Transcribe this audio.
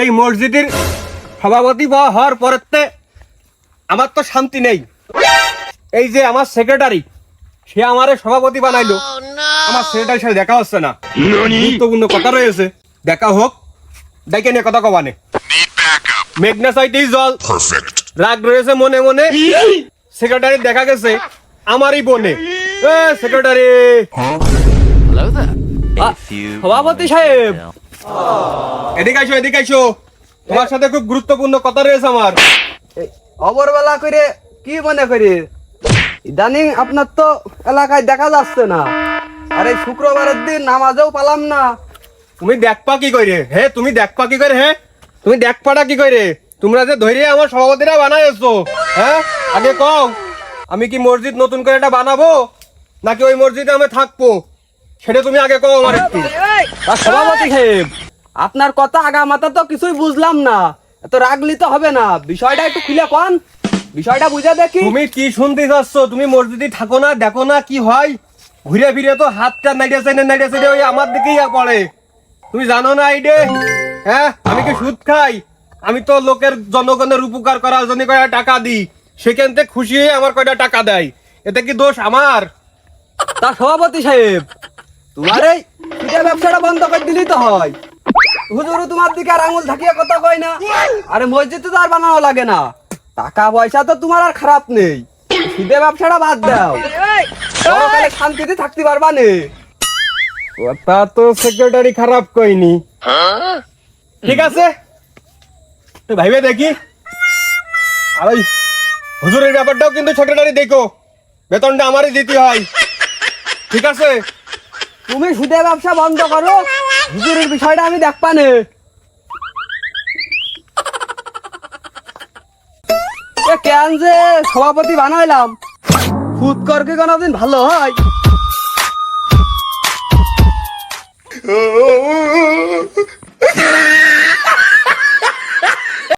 এই মসজিদের সভাপতি হওয়ার পরেতে আমার তো শান্তি নেই। এই যে আমার সেক্রেটারি সে আমারে সভাপতি বানাইলো। আমার সেক্রেটারির সাথে দেখা হচ্ছে না। গুরুত্বপূর্ণ কথা রয়েছে। দেখা হোক ডেকে নিয়ে কথা কবানে। মেঘনা সাইতেই জল। রাগ রয়েছে মনে মনে। সেক্রেটারি দেখা গেছে আমারই বনে। সেক্রেটারি সভাপতি সাহেব। এদিকে আইসো এদিকে আইসো। তোমার সাথে খুব গুরুত্বপূর্ণ কথা রয়েছে আমার। অবরবেলা করে কি মনে করি? ইদানিং আপনার তো এলাকায় দেখা যাচ্ছে না। আরে শুক্রবারের দিন নামাজেও পালাম না। তুমি দেখপা কি করে? হে তুমি দেখপা কি করে হে? তুমি দেখপাটা কি করে? তোমরা যে ধৈর্য আমার সভাপতিরা বানাইছো হ্যাঁ আগে কও আমি কি মসজিদ নতুন করে এটা বানাবো? নাকি ওই মসজিদে আমি থাকব? সেটা তুমি আগে কও আমার একটু। সভাপতি সাহেব। আপনার কথা আগা মাথা তো কিছুই বুঝলাম না। এত রাগলি তো হবে না। বিষয়টা একটু খুলে কন। বিষয়টা বুঝে দেখি। তুমি কি শুনতে চাচ্ছ? তুমি মসজিদে থাকো না দেখো না কি হয়? ঘুরে ফিরে তো হাতটা নাইডে সাইডে নাইডে সাইডে ওই আমার দিকেই পড়ে। তুমি জানো না আইডে হ্যাঁ আমি কি সুদ খাই? আমি তো লোকের জনগণের উপকার করার জন্য কয়টা টাকা দিই। সেখান থেকে খুশি হয়ে আমার কয়টা টাকা দেয়। এতে কি দোষ আমার? তা সভাপতি সাহেব তোমার এই পিঠা ব্যবসাটা বন্ধ করে দিলেই তো হয়। হুজুরু তোমার দিকে আর আঙুল থাকিয়ে কথা কয় না। আরে মসজিদে তো আর বানানো লাগে না। টাকা পয়সা তো তোমার আর খারাপ নেই। ব্যবসাটা বাদ দাও। শান্তিতে থাকতে পারবা নে। তা তো সেক্রেটারি খারাপ কইনি ঠিক আছে? তো ভাইবে দেখি। আর ওই হুজুরের ব্যাপারটাও কিন্তু সেক্রেটারি দেখো। বেতনটা আমারই দিতে হয়। ঠিক আছে? তুমি সুদে ব্যবসা বন্ধ করো। হুজুরের বিষয়টা আমি দেখবা নে। কেন যে সভাপতি বানাইলাম? সুদ করকে কোনোদিন ভালো হয়?